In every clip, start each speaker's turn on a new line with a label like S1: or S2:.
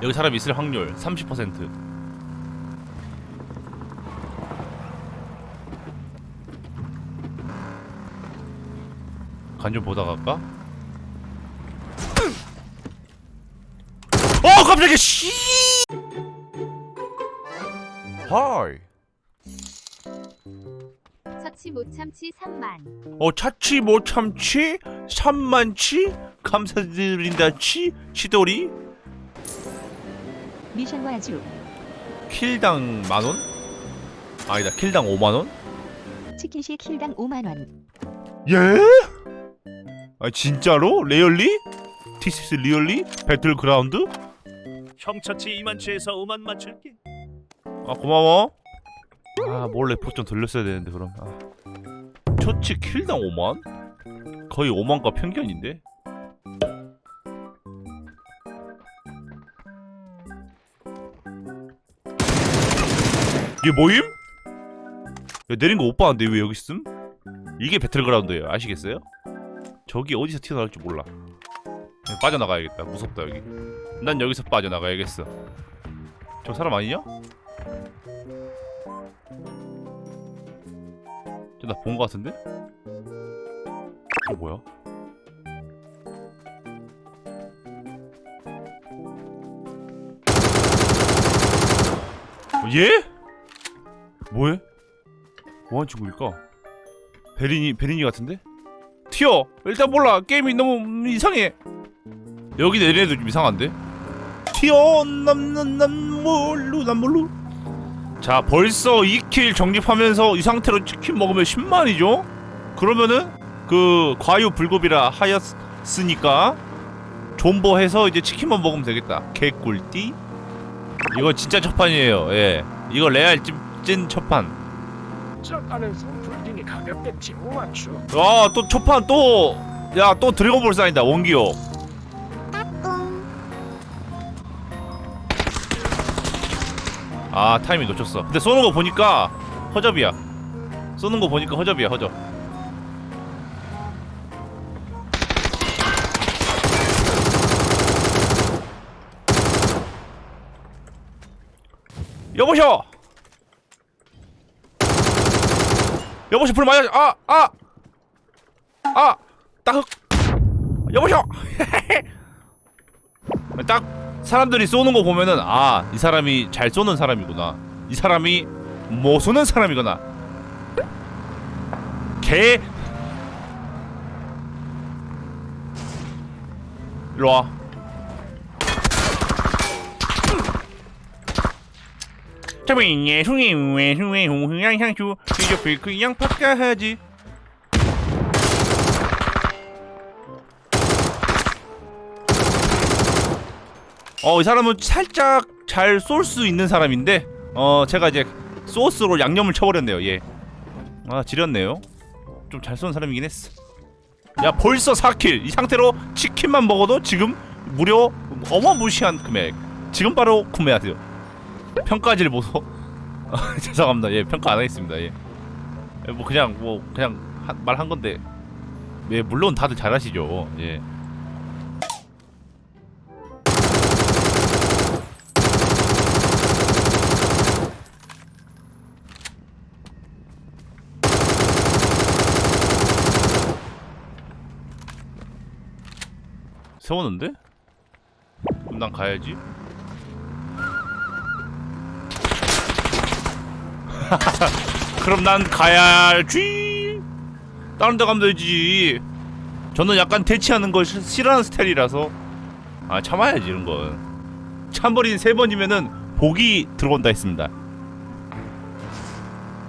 S1: 여기 사람 있을 확률 30%간 좀 보다 갈까? 어 깜짝이야 씨! 하이
S2: 처치 못 참치 3만.
S1: 어 차치 못 참치 3만치 감사드린다 치 치돌이
S3: 미션 와주
S1: 킬당 만 원? 아니다 킬당 5만 원?
S3: 치킨시 킬당 5만 원
S1: 예? 아 진짜로? 레얼리? 티시스 리얼리? 배틀그라운드?
S4: 형처치 2만 치에서 5만 맞출게.
S1: 아 고마워 아 몰래 포좀 돌렸어야 되는데 그럼 아. 초치 킬당 5만? 거의 5만과 편견인데? 이게 뭐임? 야, 내린 거 오빠인데 왜 여기 있음? 이게 배틀그라운드예요 아시겠어요? 저기 어디서 튀어나올지 몰라 그냥 빠져나가야겠다 무섭다 여기 난 여기서 빠져나가야겠어 저 사람 아니냐? 나 본 거 같은데? 저 뭐야? 어, 얘? 뭐해? 뭐하는 친구일까? 베리니 베리니 같은데? 튀어! 일단 몰라 게임이 너무 이상해 여기 내리는 애도 좀 이상한데? 튀어 남남남 몰루 남 몰루 자 벌써 2킬 정립하면서 이 상태로 치킨 먹으면 10만이죠? 그러면은 그 과유 불급이라 하였으니까 존버해서 이제 치킨만 먹으면 되겠다 개꿀띠 이거 진짜 첫판이에요 예 이거 레알 찐, 찐 첫판.
S5: 불딩이
S1: 아또 첫판 또 야 또 드래곤볼 사인다 원기요 아 타이밍 놓쳤어. 근데 쏘는 거 보니까 허접이야. 쏘는 거 보니까 허접이야 허접. 여보셔 여보셔 불 맞아 아 아아. 아, 따흑 여보셔 딱 사람들이 쏘는 거 보면은 아 이 사람이 잘 쏘는 사람이구나. 이 사람이 못 쏘는 사람이구나. 개. 일로 와 자민예 숭이 왜 숭이 홍흥양 향수 뒤접히 그냥 바꿔하지 어, 이 사람은 살짝 잘 쏠 수 있는 사람인데, 어, 제가 이제 소스로 양념을 쳐버렸네요, 예. 아, 지렸네요. 좀 잘 쏘는 사람이긴 했어. 야, 벌써 4킬! 이 상태로 치킨만 먹어도 지금 무려 어마무시한 금액. 지금 바로 구매하세요. 평가지를 보소. 아, 죄송합니다. 예, 평가 안 하겠습니다, 예. 예, 뭐, 그냥, 뭐, 그냥 말 한 건데. 예, 물론 다들 잘하시죠, 예. 세웠는데? 그럼 난 가야지. 그럼 난 가야지. 다른 데 가면 되지. 저는 약간 대치하는 걸 시- 싫어하는 스타일이라서 아 참아야지 이런 건. 참버린 세 번이면은 복이 들어온다 했습니다.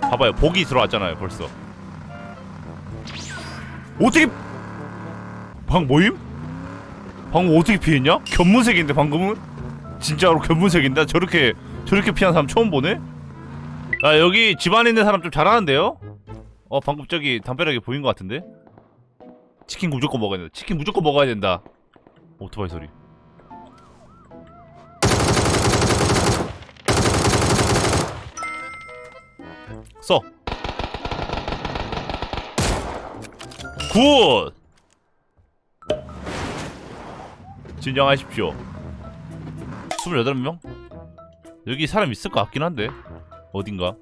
S1: 봐봐요, 복이 들어왔잖아요 벌써. 어떻게 방 모임? 방금 어떻게 피했냐? 견문색인데 방금은? 진짜로 견문색인데 저렇게 저렇게 피한 사람 처음 보네? 아 여기 집안에 있는 사람 좀 잘하는데요? 어 방금 저기 담벼락에 보인 것 같은데? 치킨 무조건 먹어야 된다 치킨 무조건 먹어야 된다 오토바이 소리 써 굿! 진정하십시오 28명? 여기 사람 있을 것 같긴 한데 어딘가?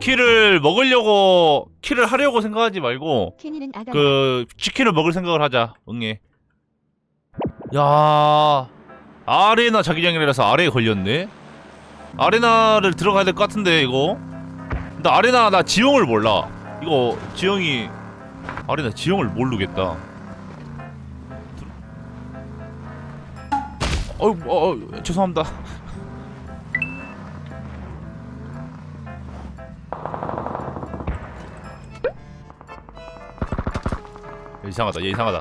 S1: 키를 먹으려고 키를 하려고 생각하지 말고 그 치킨을 먹을 생각을 하자. 응애. 야. 아레나 자기장이라서 아래에 걸렸네? 아레나를 들어가야 될 것 같은데 이거. 근데 아레나 나 지형을 몰라. 이거 지형이 아레나 지형을 모르겠다. 어, 어, 어 죄송합니다 이상하다. 얘 이상하다.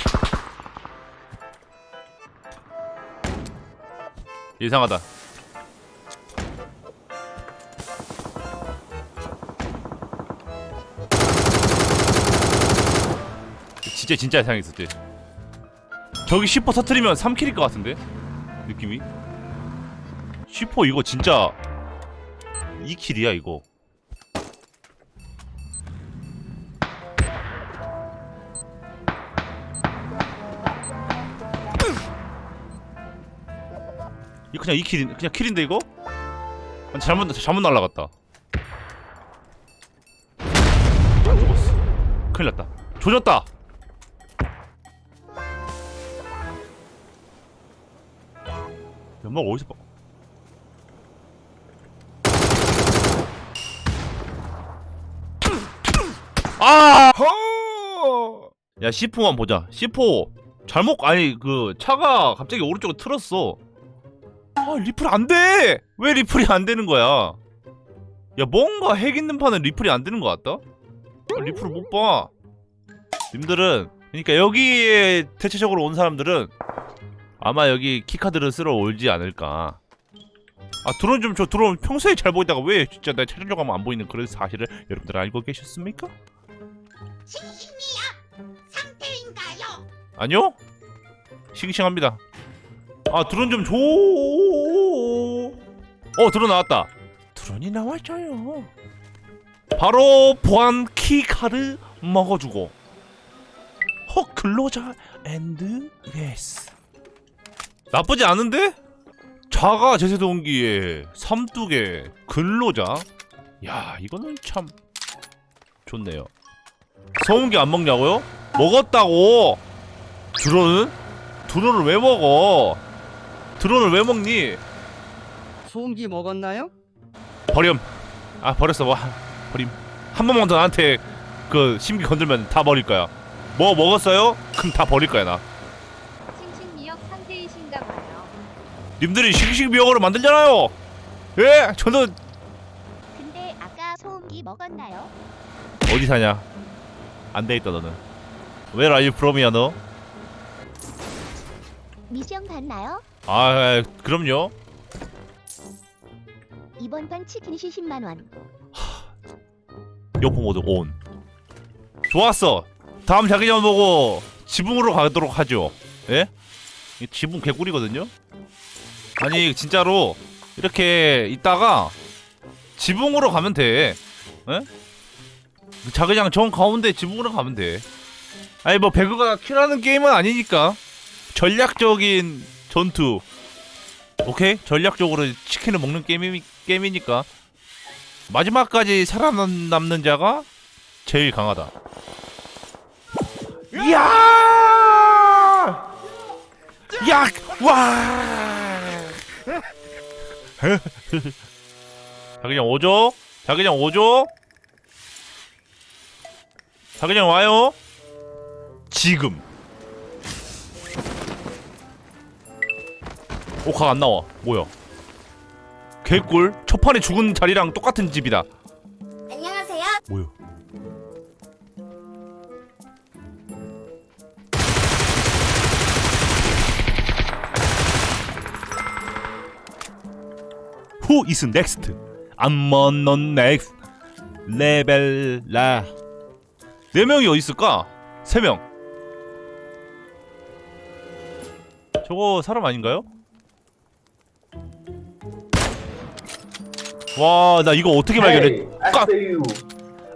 S1: 얘 이상하다. 진짜 진짜 이상했었지. 저기 10% 터트리면 3킬일 것 같은데? 느낌이? 10% 이거 진짜 2킬이야 이거 그냥 2킬인 그냥 킬인데 이거? 아, 잘못 잘못 날라갔다. 안 죽었어. 큰일 났다. 조졌다! 연막 어디서 봐? 아! 야 C4만 보자. C4 잘못 아니 그 차가 갑자기 오른쪽으로 틀었어 아 리플 안 돼 왜 리플이 안 되는 거야 야 뭔가 핵 있는 판은 리플이 안 되는 거 같다 아, 리플을 못 봐 님들은 그러니까 여기에 대체적으로 온 사람들은 아마 여기 키카드를 쓰러 올지 않을까 아 드론 좀 저 드론 평소에 잘 보이다가 왜 진짜 내 최종적 하면 안 보이는 그런 사실을 여러분들 알고 계셨습니까?
S6: 상태인가요?
S1: 아니요? 싱싱합니다. 아 드론 좀 줘. 어 드론 나왔다. 드론이 나왔어요. 바로 보안 키 카드 먹어주고. 헉 근로자 앤드 예스. 나쁘지 않은데? 자가 제세동기에 삼뚝에 근로자. 야 이거는 참 좋네요. 소음기 안 먹냐고요? 먹었다고. 드론은? 드론을 왜 먹어? 드론을 왜 먹니?
S7: 소음기 먹었나요?
S1: 버렴. 아 버렸어 와 버림. 한 번만 더 나한테 그 심기 건들면 다 버릴 거야. 뭐 먹었어요? 그럼 다 버릴 거야 나.
S2: 칭칭 미역 상태이신가 봐요.
S1: 님들이 싱싱 미역으로 만들잖아요. 예, 저는
S3: 근데 아까 소음기 먹었나요?
S1: 어디 사냐? 안 돼 있다 너는. Where are you from이야 너?
S3: 미션 봤나요?
S1: 아 그럼요.
S3: 이번 판 치킨시 10만 원.
S1: 여포 모드 온. 좋았어. 다음 자기장 보고 지붕으로 가도록 하죠. 예? 이 지붕 개꿀이거든요. 아니 진짜로 이렇게 있다가 지붕으로 가면 돼. 예? 자기장 정 가운데 지붕으로 가면 돼. 아니 뭐 배그가 킬하는 게임은 아니니까 전략적인 전투. 오케이 전략적으로 치킨을 먹는 게임이 게임이니까 마지막까지 살아남는 자가 제일 강하다. 이야! 야! 와! 자기장 오죠? 자기장 오죠? 자기장 와요? 지금. 오각 안 나와. 뭐야? 개꿀. 첫 판에 죽은 자리랑 똑같은 집이다.
S6: 안녕하세요.
S1: 뭐야? Who is next? I'm on the next level 라. 네 명이 어디 있을까? 세 명. 저거 사람 아닌가요? 와, 나 이거 어떻게 발견해?
S8: Hey, I
S1: 까-
S8: see you.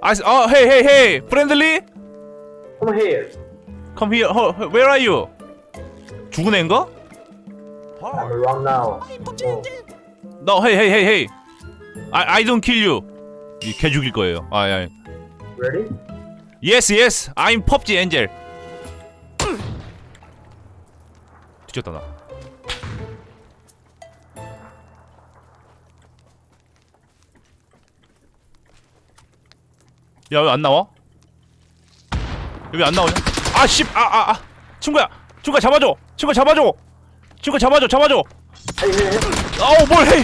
S1: I s- oh hey hey hey friendly
S8: Come here.
S1: come here oh, where are you 죽은 애인가?
S8: I'm wrong now. Oh.
S1: No, hey, hey, hey, hey. I, I don't kill you. 이개 죽일 거예요. 아, 아.
S8: Ready?
S1: Yes, yes. I'm PUBG Angel. 뒤졌다 나. 야, 왜 안 나와? 여기 안 나오냐? 아, 씨. 아, 아, 아. 친구야. 친구야 잡아줘. 친구야 잡아줘. 친구야 잡아줘. 잡아줘. 아우 뭘 해?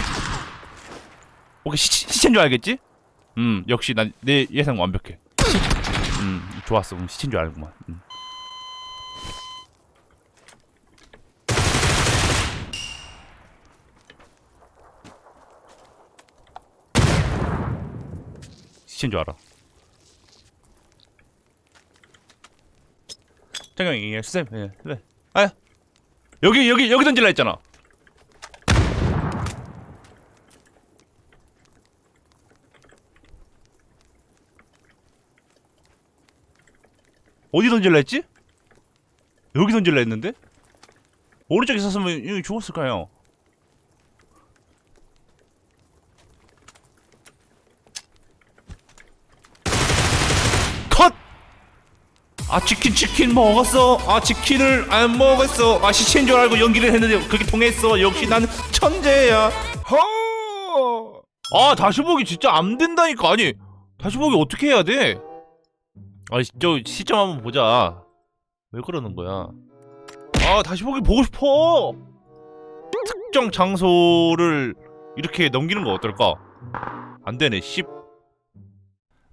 S1: 오케이 시, 시체인 줄 알겠지? 음 역시 난 내 예상 완벽해. 음 좋았어. 음, 시체인 줄 알구만. 음. 시체인 줄 알아. 잠깐만 예, 쌤, 예, 네. 아 여기 여기 여기 던질라 했잖아. 어디 던질라 했지? 여기 던질라 했는데? 오른쪽에 있었으면 여기 죽었을까요? 아 치킨 치킨 먹었어. 아 치킨을 안 먹었어. 아 시체인 줄 알고 연기를 했는데 그게 통했어. 역시 난 천재야. 허! 아 다시 보기 진짜 안 된다니까. 아니 다시 보기 어떻게 해야 돼? 아니 저 시점 한번 보자. 왜 그러는 거야? 아 다시 보기 보고 싶어. 특정 장소를 이렇게 넘기는 거 어떨까? 안 되네. 10